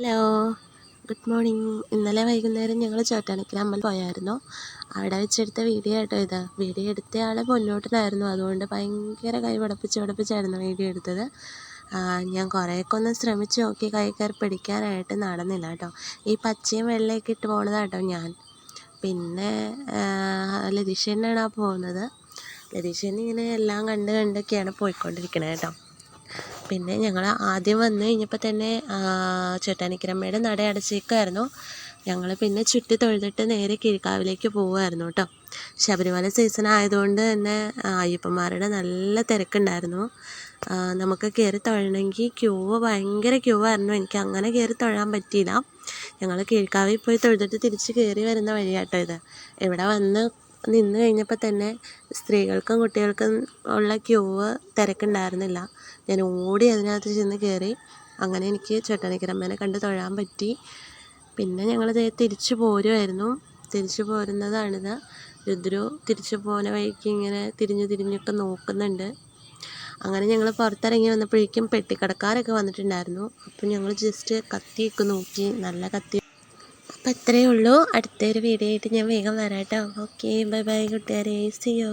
Hello good morning. ഇന്നലെ വൈകുന്നേരം ഞങ്ങൾ ചോറ്റാനിക്കര അമ്മൽ പോയായിരുന്നു. അവിടെ വെച്ചെടുത്ത വീഡിയോ കേട്ടോ ഇത്. വീഡിയോ എടുത്ത ആൾ മുന്നോട്ടിലായിരുന്നു. അതുകൊണ്ട് ഭയങ്കര കൈ പടപ്പിച്ച് പടപ്പിച്ചായിരുന്നു വീഡിയോ എടുത്തത്. ഞാൻ കുറേയൊക്കെ ഒന്ന് ശ്രമിച്ച് നോക്കി കൈ കയറി പിടിക്കാനായിട്ട് നടന്നില്ല കേട്ടോ. ഈ പച്ചയും വെള്ളയൊക്കെ ഇട്ട് പോണതാണ് കേട്ടോ ഞാൻ. പിന്നെ ലതീഷേനാണ് ആ പോകുന്നത് ലതീഷേൻ ഇങ്ങനെ എല്ലാം കണ്ട് കണ്ടൊക്കെയാണ് പോയിക്കൊണ്ടിരിക്കണേ കേട്ടോ. പിന്നെ ഞങ്ങൾ ആദ്യം വന്നു കഴിഞ്ഞപ്പോൾ തന്നെ ചേട്ടാനിക്കരമ്മയുടെ നട അടച്ചേക്കുമായിരുന്നു ഞങ്ങൾ പിന്നെ ചുറ്റി തൊഴുതിട്ട് നേരെ കിഴിക്കാവിലേക്ക് പോവുമായിരുന്നു കേട്ടോ. ശബരിമല സീസൺ ആയതുകൊണ്ട് തന്നെ അയ്യപ്പന്മാരുടെ നല്ല തിരക്കുണ്ടായിരുന്നു. നമുക്ക് കയറി തൊഴണമെങ്കിൽ ക്യൂ ഭയങ്കര ക്യൂ ആയിരുന്നു. എനിക്ക് അങ്ങനെ കയറി തൊഴാൻ പറ്റിയില്ല. ഞങ്ങൾ കീഴ്ക്കാവിൽ പോയി തൊഴുതിട്ട് തിരിച്ച് കയറി വരുന്ന വഴിയാട്ടോ ഇത്. ഇവിടെ വന്ന് നിന്ന് കഴിഞ്ഞപ്പോൾ തന്നെ സ്ത്രീകൾക്കും കുട്ടികൾക്കും ഉള്ള ക്യൂവ് തിരക്കുണ്ടായിരുന്നില്ല. ഞാൻ ഓടി അതിനകത്ത് ചെന്ന് കയറി അങ്ങനെ എനിക്ക് ചേട്ടാനിക്കരമ്മേനെ കണ്ട് തൊഴാൻ പറ്റി. പിന്നെ ഞങ്ങൾ ദേ തിരിച്ചു പോരുമായിരുന്നു തിരിച്ചു പോരുന്നതാണിത്. രുദ്രു തിരിച്ചു പോകുന്ന വഴിക്ക് ഇങ്ങനെ തിരിഞ്ഞു തിരിഞ്ഞൊക്കെ നോക്കുന്നുണ്ട്. അങ്ങനെ ഞങ്ങൾ പുറത്തിറങ്ങി വന്നപ്പോഴേക്കും പെട്ടിക്കടക്കാരൊക്കെ വന്നിട്ടുണ്ടായിരുന്നു. അപ്പം ഞങ്ങൾ ജസ്റ്റ് കത്തിയൊക്കെ നോക്കി. നല്ല കത്തി അപ്പം ഇത്രയേ ഉള്ളൂ. അടുത്തൊരു വീഡിയോ ആയിട്ട് ഞാൻ വേഗം വരാം കേട്ടോ. ഓക്കെ ബൈ ബൈ കൂട്ടുകാരെ. See you